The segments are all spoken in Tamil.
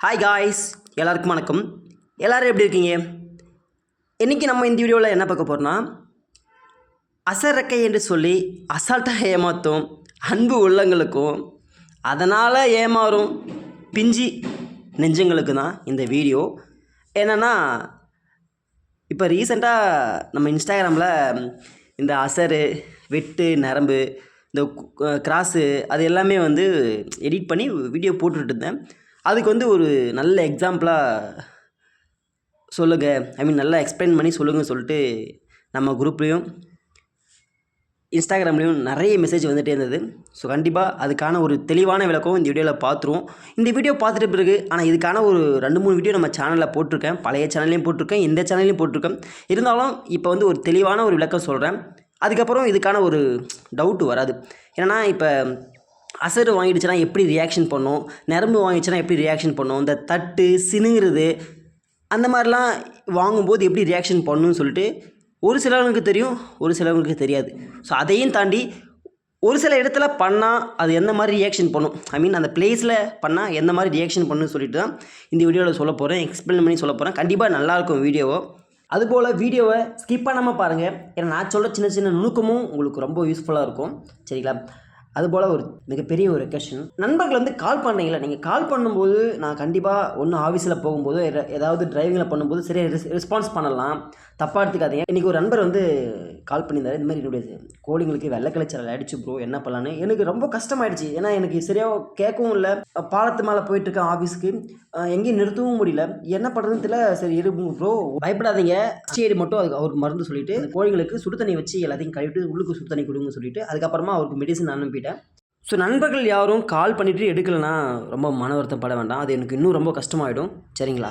ஹாய் காய்ஸ் எல்லாருக்கும் வணக்கம். எல்லோரும் எப்படி இருக்கீங்க? இன்றைக்கி நம்ம இந்த வீடியோவில் என்ன பார்க்க போகிறோம்னா அசரக்கை என்று சொல்லி அசால்ட்டாக ஏமாற்றும் அன்பு உள்ளங்களுக்கும் அதனால் ஏமாறும் பிஞ்சி நெஞ்சங்களுக்கு தான் இந்த வீடியோ. என்னென்னா இப்போ ரீசெண்டாக நம்ம இன்ஸ்டாகிராமில் இந்த அசரு வெட்டு நரம்பு இந்த கிராஸு அது எல்லாமே வந்து எடிட் பண்ணி வீடியோ போட்டுட்ருந்தேன் அதுக்கு வந்து ஒரு நல்ல எக்ஸாம்பிளாக சொல்லுங்கள் ஐ மீன் நல்லா எக்ஸ்பிளைன் பண்ணி சொல்லுங்கள் சொல்லிட்டு நம்ம குரூப்லேயும் இன்ஸ்டாகிராம்லேயும் நிறைய மெசேஜ் வந்துகிட்டே இருந்தது. ஸோ கண்டிப்பாக அதுக்கான ஒரு தெளிவான விளக்கம் இந்த வீடியோவில் பார்த்துருவோம். இந்த வீடியோ பார்த்துட்டு பிறகு ஆனால் இதுக்கான ஒரு ரெண்டு மூணு வீடியோ நம்ம சேனலில் போட்டிருக்கேன். பழைய சேனல்லையும் போட்டிருக்கேன். இந்த சேனல்லையும் போட்டிருக்கேன். இருந்தாலும் இப்போ வந்து ஒரு தெளிவான ஒரு விளக்கம் சொல்கிறேன் அதுக்கப்புறம் இதுக்கான ஒரு டவுட் வராது. ஏன்னா இப்போ அசரு வாங்கிடுச்சுன்னா எப்படி ரியாக்ஷன் பண்ணும்? நரம்பு வாங்கிடுச்சுன்னா எப்படி ரியாக்ஷன் பண்ணும்? இந்த தட்டு சினுங்கிறது அந்த மாதிரிலாம் வாங்கும்போது எப்படி ரியாக்ஷன் பண்ணணும்னு சொல்லிட்டு ஒரு சிலவங்களுக்கு தெரியும் ஒரு சிலவங்களுக்கு தெரியாது. ஸோ அதையும் தாண்டி ஒரு சில இடத்துல பண்ணால் அது எந்த மாதிரி ரியாக்ஷன் பண்ணும்? ஐ மீன் அந்த பிளேஸில் பண்ணால் எந்த மாதிரி ரியாக்ஷன் பண்ணுன்னு சொல்லிட்டு தான் இந்த வீடியோவில் சொல்ல போகிறேன் எக்ஸ்பிளைன் பண்ணி சொல்ல போகிறேன் கண்டிப்பாக நல்லாயிருக்கும் வீடியோவோ. அதுபோல் வீடியோவை ஸ்கிப் பண்ணாமல் பாருங்கள் ஏன்னா நான் சொல்கிற சின்ன சின்ன நுணுக்கமும் உங்களுக்கு ரொம்ப யூஸ்ஃபுல்லாக இருக்கும். சரிங்களா? அதுபோல் ஒரு மிகப்பெரிய ஒரு கொஷின் நண்பர்கள் வந்து கால் பண்ணீங்களா நீங்கள் கால் பண்ணும்போது நான் கண்டிப்பாக ஒன்று ஆஃபீஸில் போகும்போது ஏதாவது டிரைவிங்கில் பண்ணும்போது சரியாக ரெஸ் ரெஸ்பான்ஸ் பண்ணலாம். தப்பாக எடுத்துக்காதீங்க. இன்றைக்கி ஒரு நண்பர் வந்து கால் பண்ணியிருந்தாரு. இந்த மாதிரி என்னுடைய கோழிங்களுக்கு வெள்ளை கலைச்சல் ஆயிடுச்சு ப்ரோ என்ன பண்ணலான்னு எனக்கு ரொம்ப கஷ்டமாயிடுச்சு. ஏன்னா எனக்கு சரியாக கேட்கவும் இல்லை. பாலத்து மேலே போயிட்டுருக்கேன் ஆஃபீஸ்க்கு எங்கேயும் நிறுத்தவும் முடியல. என்ன பண்ணுறதுன்னு தெரியல. சரி இரு ப்ரோ பயப்படாதீங்க. சரி மட்டும் அதுக்கு அவருக்கு மருந்து சொல்லிட்டு கோழிங்களுக்கு சுடு தண்ணி வச்சு எல்லாத்தையும் கழுவிட்டு உள்ளுக்கு சுடு தண்ணி கொடுங்க சொல்லிட்டு அதுக்கப்புறமா அவருக்கு மெடிசன் அனுப்பிட்டேன். ஸோ நண்பர்கள் யாரும் கால் பண்ணிவிட்டு எடுக்கலைன்னா ரொம்ப மன வருத்தப்பட வேண்டாம். அது எனக்கு இன்னும் ரொம்ப கஷ்டமாயிடும். சரிங்களா?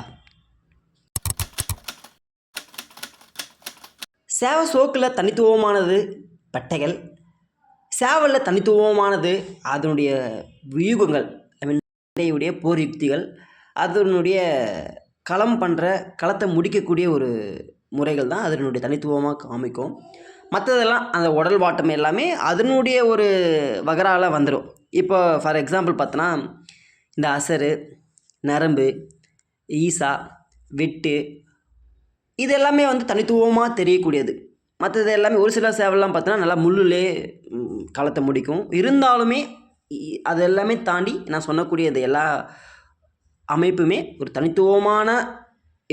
சேவை சோக்கில் தனித்துவமானது பட்டைகள். சேவலில் தனித்துவமானது அதனுடைய வியூகங்கள். ஐ மீன் போர் யுக்திகள் அதனுடைய களம் பண்ணுற களத்தை முடிக்கக்கூடிய ஒரு முறைகள் தான் அதனுடைய தனித்துவமாக காமிக்கும். மற்றதெல்லாம் அந்த உடல் வாட்டம் எல்லாமே அதனுடைய ஒரு வகரால் வந்துடும் இப்போ ஃபார் எக்ஸாம்பிள் பார்த்தோன்னா இந்த அசரு நரம்பு ஈசா வெட்டு இது எல்லாமே வந்து தனித்துவமாக தெரியக்கூடியது. மற்றது எல்லாமே ஒரு சில சேவல்லாம் பார்த்தோன்னா நல்லா முள்ளுலே காலத்தை களத்தை முடிக்கும். இருந்தாலுமே அது எல்லாமே தாண்டி நான் சொன்னக்கூடிய இந்த எல்லா அமைப்புமே ஒரு தனித்துவமான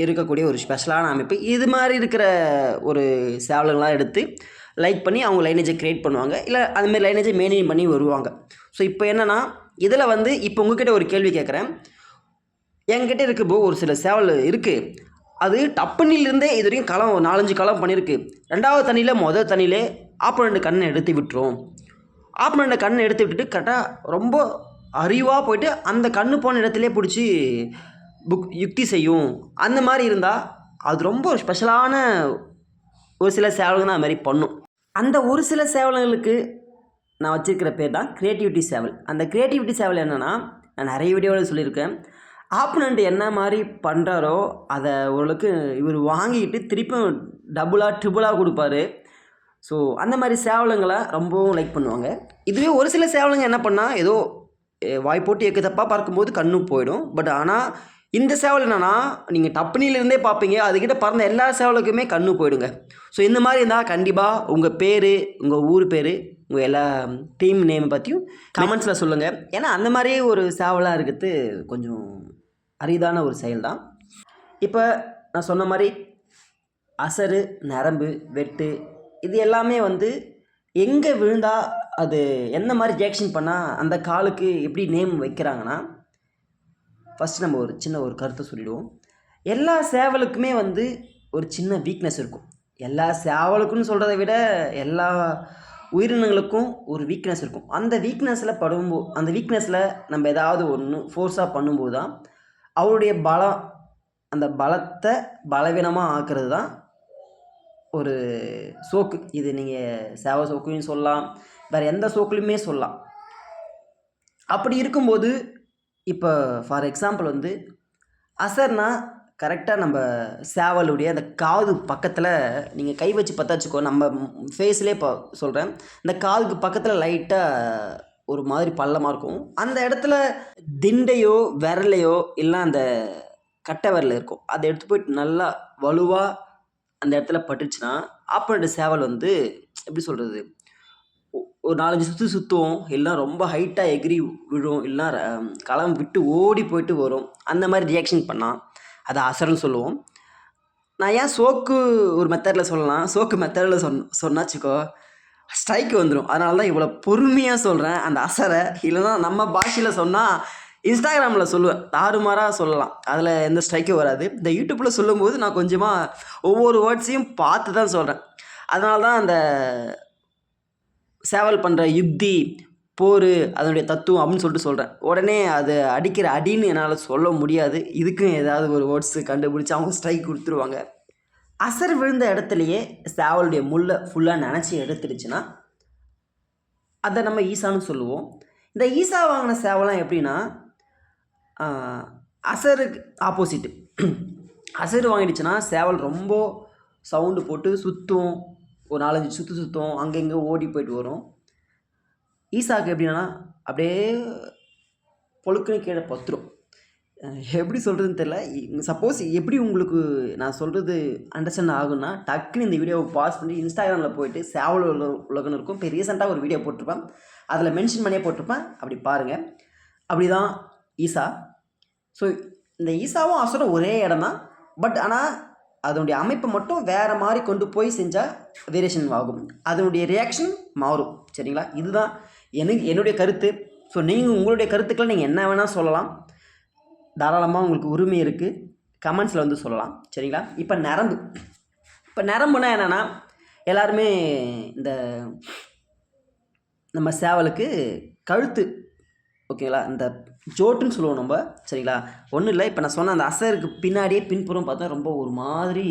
இருக்கக்கூடிய ஒரு ஸ்பெஷலான அமைப்பு. இது மாதிரி இருக்கிற ஒரு சேவலுங்களாம் எடுத்து லைக் பண்ணி அவங்க லைனேஜை க்ரியேட் பண்ணுவாங்க. இல்லை அதுமாரி லைனேஜை மெயின்டைன் பண்ணி வருவாங்க. ஸோ இப்போ என்னென்னா இதில் வந்து இப்போ உங்ககிட்ட ஒரு கேள்வி கேட்குறேன். என்கிட்ட இருக்குப்போ ஒரு சில சேவல் இருக்குது அது டப்பனிலிருந்தே இது வரைக்கும் களம் ஒரு நாலஞ்சு களம் பண்ணியிருக்கு ரெண்டாவது தண்ணியில் முதல் தண்ணியிலே ஆப்பனண்ட் கண்ணை எடுத்து விட்டுரும். ஆப்பனண்ட் கண்ணை எடுத்து விட்டுட்டு கரெக்டாக ரொம்ப அறிவாக போயிட்டு அந்த கண்ணு போன இடத்துலே பிடிச்சி புக் யுக்தி செய்யும். அந்த மாதிரி இருந்தால் அது ரொம்ப ஒரு ஸ்பெஷலான ஒரு சில சேவல்கள் தான் அது மாதிரி பண்ணும். அந்த ஒரு சில சேவல்களுக்கு நான் வச்சுருக்கிற பேர் தான் க்ரியேட்டிவிட்டி சேவல். அந்த க்ரியேட்டிவிட்டி சேவல் என்னென்னா நான் நிறைய வீடியோவில் சொல்லியிருக்கேன். ஆப்பனண்ட் என்ன மாதிரி பண்ணுறாரோ அதை ஓரளவுக்கு இவர் வாங்கிட்டு திருப்பியும் டபுளாக ட்ரிபிளாக கொடுப்பாரு. ஸோ அந்த மாதிரி சேவலங்களை ரொம்பவும் லைக் பண்ணுவாங்க. இதுவே ஒரு சில சேவலங்க என்ன பண்ணால் ஏதோ வாய் போட்டு எக்கு தப்பாக பார்க்கும்போது கண்ணு போயிடும். பட் ஆனால் இந்த சேவல் என்னென்னா நீங்கள் டப்பனிலிருந்தே பார்ப்பீங்க அதுக்கிட்ட பறந்த எல்லா சேவலுக்குமே கண்ணு போயிடுங்க. ஸோ இந்த மாதிரி இருந்தால் கண்டிப்பாக உங்கள் பேர் உங்கள் ஊர் பேர் உங்கள் எல்லா டீம் நேமை பற்றியும் கமெண்ட்ஸில் சொல்லுங்கள் ஏன்னா அந்த மாதிரி ஒரு சேவலாக இருக்கிறது கொஞ்சம் அரிதான ஒரு செயல் தான் இப்போ நான் சொன்ன மாதிரி அசரு நரம்பு வெட்டு இது எல்லாமே வந்து எங்கே விழுந்தால் அது என்ன மாதிரி ரியாக்ஷன் பண்ணால் அந்த காலுக்கு எப்படி நேம் வைக்கிறாங்கன்னா ஃபஸ்ட்டு நம்ம ஒரு சின்ன ஒரு கருத்தை சொல்லிவிடுவோம் எல்லா சேவலுக்குமே வந்து ஒரு சின்ன வீக்னஸ் இருக்கும். எல்லா சேவலுக்குன்னு சொல்கிறத விட எல்லா உயிரினங்களுக்கும் ஒரு வீக்னஸ் இருக்கும். அந்த வீக்னஸில் படும்போ அந்த வீக்னஸில் நம்ம ஏதாவது ஒன்று ஃபோர்ஸாக பண்ணும்போது தான் அவருடைய பலம் அந்த பலத்தை பலவீனமாக ஆக்குறது தான் ஒரு சோக்கு. இது நீங்கள் சேவ சோக்குன்னு சொல்லலாம். வேறு எந்த சோக்குலையுமே சொல்லலாம். அப்படி இருக்கும்போது இப்போ ஃபார் எக்ஸாம்பிள் வந்து அசர்னா கரெக்டாக நம்ம சேவலுடைய அந்த காது பக்கத்தில் நீங்கள் கை வச்சு பார்த்தா வச்சுக்கோ நம்ம ஃபேஸ்லேயே இப்போ சொல்கிறேன் இந்த காதுக்கு பக்கத்தில் லைட்டாக ஒரு மாதிரி பள்ளமாக இருக்கும். அந்த இடத்துல திண்டையோ விரலையோ இல்லை அந்த கட்டை விரல் இருக்கும். அதை எடுத்து போயிட்டு நல்லா வலுவாக அந்த இடத்துல பட்டுச்சுன்னா ஆப்போனண்ட் சேவல் வந்து எப்படி சொல்கிறது ஒரு நாலஞ்சு சுற்று சுற்றுவோம் எல்லாம் ரொம்ப ஹைட்டாக எகிரி விழும் இல்லைனா களம் விட்டு ஓடி போயிட்டு வரும். அந்த மாதிரி ரியாக்ஷன் பண்ணால் அதை அசரன்னு சொல்லுவோம். நான் ஏன் சோக்கு ஒரு மெத்தடில் சொல்லலாம்? சோக்கு மெத்தடில் சொன் சொன்னாச்சுக்கோ ஸ்ட்ரைக்கு வந்துடும் அதனால தான் இவ்வளோ பொறுமையாக சொல்கிறேன் அந்த அசரை இல்லைன்னா நம்ம பாஷையில் சொன்னால் இன்ஸ்டாகிராமில் சொல்லுவேன். தாறுமாறாக சொல்லலாம். அதில் எந்த ஸ்ட்ரைக்கும் வராது. இந்த யூடியூப்பில் சொல்லும்போது நான் கொஞ்சமாக ஒவ்வொரு வேர்ட்ஸையும் பார்த்து தான் சொல்கிறேன் அதனால தான் அந்த சேவல் பண்ணுற யுக்தி போர் அதனுடைய தத்துவம் அப்படின்னு சொல்லிட்டு சொல்கிறேன் உடனே அது அடிக்கிற அடின்னு என்னால் சொல்ல முடியாது. இதுக்கும் ஏதாவது ஒரு வேர்ட்ஸு கண்டுபிடிச்சி அவங்க ஸ்ட்ரைக் கொடுத்துருவாங்க. அசர் விழுந்த இடத்துலையே சேவலுடைய முள்ளை ஃபுல்லாக நினச்சி எடுத்துடுச்சுன்னா அதை நம்ம ஈசான்னு சொல்லுவோம். இந்த ஈசா வாங்கின சேவலாம் எப்படின்னா அசருக்கு ஆப்போசிட்டு அசர் வாங்கிடுச்சுன்னா சேவல் ரொம்ப சவுண்டு போட்டு சுற்றும் ஒரு நாலஞ்சு சுற்று சுற்றும் அங்கங்கே ஓடி போயிட்டு வரும். ஈசாக்கு எப்படின்னா அப்படியே பொழுக்குன்னு கீழே பத்துரும். எப்படி சொல்கிறதுன்னு தெரில சப்போஸ் எப்படி உங்களுக்கு நான் சொல்கிறது அண்டர்ஸ்டாண்ட் ஆகும்னா டக்குன்னு இந்த வீடியோவை பாஸ் பண்ணி இன்ஸ்டாகிராமில் போயிட்டு சேவல் உல உலகன்னு இருக்கும். இப்போ ரீசெண்டாக ஒரு வீடியோ போட்டிருப்பேன். அதில் மென்ஷன் பண்ணியே போட்டிருப்பேன். அப்படி பாருங்கள் அப்படி தான் ஈசா. ஸோ இந்த ஈசாவும் அசுரம் ஒரே இடம் தான் பட் ஆனால் அதனுடைய அமைப்பை மட்டும் வேறு மாதிரி கொண்டு போய் செஞ்சால் வேரியேஷன் ஆகும். அதனுடைய ரியாக்ஷன் மாறும். சரிங்களா? இதுதான் எனக்கு என்னுடைய கருத்து. ஸோ நீங்கள் உங்களுடைய கருத்துக்களை நீங்கள் என்ன வேணால் சொல்லலாம். தாராளமாக உங்களுக்கு உரிமை இருக்குது கமெண்ட்ஸில் வந்து சொல்லலாம். சரிங்களா? இப்போ நரம்பு. இப்போ நரம்புனா என்னென்னா எல்லாருமே இந்த நம்ம சேவலுக்கு கழுத்து ஓகேங்களா? இந்த ஜோட்டுன்னு சொல்லுவோம் நம்ம. சரிங்களா? ஒன்றும் இல்லை. இப்போ நான் சொன்ன அந்த அசருக்கு பின்னாடியே பின்புறம் பார்த்தா ரொம்ப ஒரு மாதிரி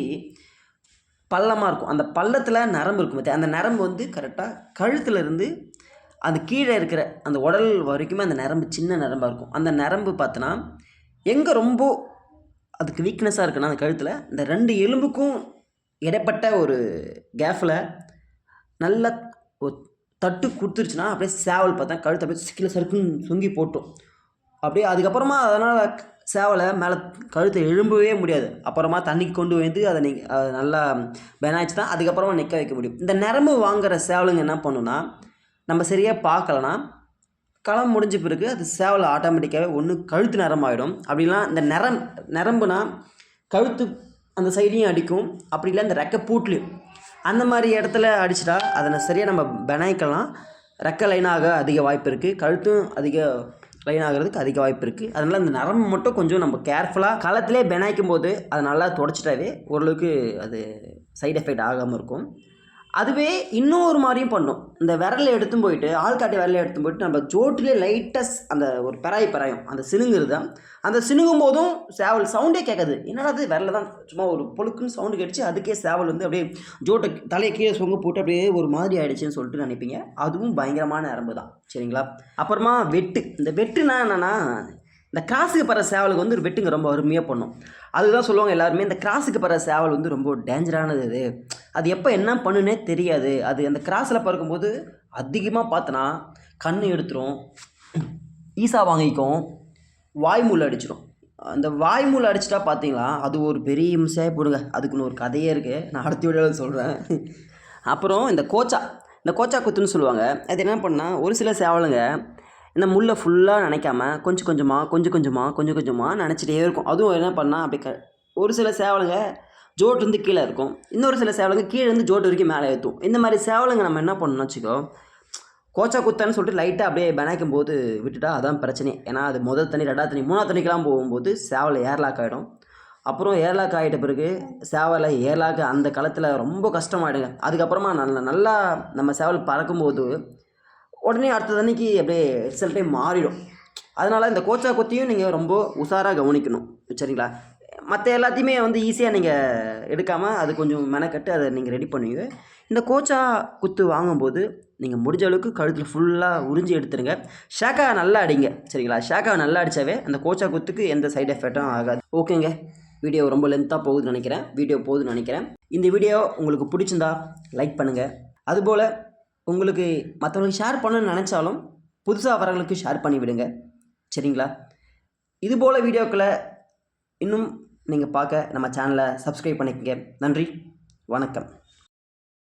பள்ளமாக இருக்கும். அந்த பள்ளத்தில் நரம்பு இருக்கும் பார்த்தியா அந்த நரம்பு வந்து கரெக்டாக கழுத்தில் இருந்து அந்த கீழே இருக்கிற அந்த உடல் வரைக்குமே அந்த நரம்பு சின்ன நரம்பாக இருக்கும். அந்த நரம்பு பார்த்தோன்னா எங்கே ரொம்ப அதுக்கு வீக்னஸாக இருக்குன்னா அந்த கழுத்தில் இந்த ரெண்டு எலும்புக்கும் இடைப்பட்ட ஒரு கேஃபில் நல்ல ஒரு தட்டு கொடுத்துருச்சுன்னா அப்படியே சேவல் பார்த்தா கழுத்து அப்படியே சிக்கில சறுக்குன்னு சுங்கி போட்டோம். அப்படியே அதுக்கப்புறமா அதனால் சேவலை மேலே கழுத்தை எழும்பவே முடியாது. அப்புறமா தண்ணிக்கு கொண்டு வந்து அதை நீ நல்லா பெனாய்ச்சி தான் அதுக்கப்புறமா நிற்க வைக்க முடியும். இந்த நரம்பு வாங்குற சேவலுங்க என்ன பண்ணுன்னா நம்ம சரியாக பார்க்கலனா களம் முடிஞ்ச பிறகு அது சேவலை ஆட்டோமேட்டிக்காகவே ஒன்று கழுத்து நரம்பாயிடும் அப்படிலாம் இந்த நரம் நரம்புனா கழுத்து அந்த சைடையும் அடிக்கும். அப்படி இல்லை அந்த ரெக்கை பூட்லையும் அந்த மாதிரி இடத்துல அடிச்சிட்டா அதை சரியாக நம்ம பெனாய்க்கலாம் ரெக்க லைனாக அதிக வாய்ப்பு இருக்குது கழுத்தும் அதிக லைன் ஆகிறதுக்கு அதிக வாய்ப்பு இருக்குது அதனால் அந்த நரம்பு மட்டும் கொஞ்சம் நம்ம கேர்ஃபுல்லாக களத்திலே பெனாய்க்கும் போது அதை நல்லா தொடச்சிட்டாவே ஓரளவுக்கு அது சைடு எஃபெக்ட் ஆகாமல் இருக்கும். அதுவே இன்னும் ஒரு மாதிரியும் பண்ணும். இந்த விரலை எடுத்து போயிட்டு ஆள்காட்டி விரலை எடுத்தும் போயிட்டு நம்ம ஜோட்டிலே லைட்டஸ் அந்த ஒரு பெராய் பெராயும் அந்த சினுங்குறது அந்த சினுங்கும் போதும் சேவல் சவுண்டே கேட்காது. என்னடா அது விரல தான் சும்மா ஒரு பொழுக்குன்னு சவுண்டு கேட்டுச்சு அதுக்கே சேவல் வந்து அப்படியே ஜோட்டை தலையை கீழே சொங்க போட்டு அப்படியே ஒரு மாதிரி ஆகிடுச்சின்னு சொல்லிட்டு நினைப்பீங்க. அதுவும் பயங்கரமான நரம்பு தான். சரிங்களா? அப்புறமா வெட்டு. இந்த வெட்டுனா என்னென்னா இந்த கிராஸுக்கு பற சேவலுக்கு வந்து ஒரு வெட்டுங்க ரொம்ப அருமையாக பண்ணும். அதுதான் சொல்லுவாங்க எல்லாருமே இந்த கிராஸுக்கு பற சேவல் வந்து ரொம்ப டேஞ்சரானது இது. அது எப்போ என்ன பண்ணுனே தெரியாது. அது அந்த கிராஸில் பறக்கும்போது அதிகமாக பார்த்தனா கண் எடுத்துரும் ஈசா வாங்கிக்கும் வாய்மூல் அடிச்சிடும் அந்த வாய்மூல் அடிச்சிட்டா பார்த்தீங்களா அது ஒரு பெரிய இம்சையாக போடுங்க. அதுக்குன்னு ஒரு கதையே இருக்குது நான் அடுத்த வீடியோவில் சொல்கிறேன் அப்புறம் இந்த கோச்சா இந்த கோச்சா குத்துன்னு சொல்லுவாங்க. அது என்ன பண்ணால் ஒரு சில சேவலுங்க இந்த முள்ளை ஃபுல்லாக நினைக்காம கொஞ்சம் கொஞ்சமாக கொஞ்சம் கொஞ்சமாக கொஞ்சம் கொஞ்சமாக நினச்சிட்டே இருக்கும். அதுவும் என்ன பண்ணால் அப்படி க ஒரு சில சேவலுங்க ஜோட் வந்து கீழே இருக்கும். இன்னொரு சில சேவலுங்க கீழே இருந்து ஜோட் வரைக்கும் மேலே ஏற்றும். இந்த மாதிரி சேவலுங்க நம்ம என்ன பண்ணணும்னு வச்சுக்கோ கோச்சா குத்தான்னு சொல்லிட்டு லைட்டாக அப்படியே பெனாய்க்கும் போது விட்டுட்டா அதான் பிரச்சனை. ஏன்னா அது முதல் தண்ணி ரெண்டாவது தண்ணி மூணாவது தண்ணிக்கெலாம் போகும்போது சேவல் ஏர்லாக் ஆகிடும் அப்புறம் ஏர்லாக் ஆகிட்ட பிறகு சேவலை ஏர்லாக் அந்த காலத்தில் ரொம்ப கஷ்டமாயிடுங்க. அதுக்கப்புறமா நல்ல நல்லா நம்ம சேவல் பறக்கும்போது உடனே அடுத்த தண்ணிக்கு அப்படியே ரிசல்ட்டே மாறிடும். அதனால் இந்த கோச்சா கொத்தியும் நீங்கள் ரொம்ப உஷாராக கவனிக்கணும். சரிங்களா? மற்ற எல்லாத்தையுமே வந்து ஈஸியாக நீங்கள் எடுக்காமல் அது கொஞ்சம் மெனக்கட்டு அதை நீங்கள் ரெடி பண்ணுவீங்க. இந்த கோச்சா குத்து வாங்கும்போது நீங்கள் முடிஞ்ச அளவுக்கு கழுத்தில் ஃபுல்லாக உறிஞ்சி எடுத்துருங்க. ஷேக்கா நல்லா அடிங்க. சரிங்களா? ஷேக்காவை நல்லா அடித்தாவே அந்த கோச்சா குத்துக்கு எந்த சைடு எஃபெக்டும் ஆகாது. ஓகேங்க. வீடியோ ரொம்ப லென்த்தாக போகுதுன்னு நினைக்கிறேன். வீடியோ போகுதுன்னு நினைக்கிறேன். இந்த வீடியோ உங்களுக்கு பிடிச்சிருந்தா லைக் பண்ணுங்கள் அதுபோல் உங்களுக்கு மற்றவங்களுக்கு ஷேர் பண்ணணும்னு நினச்சாலும் புதுசாக வரவங்களுக்கு ஷேர் பண்ணி விடுங்க சரிங்களா இதுபோல் வீடியோக்களை இன்னும் நீங்கள் பார்க்க நம்ம சேனலை சப்ஸ்கிரைப் பண்ணிக்கங்க. நன்றி. வணக்கம்.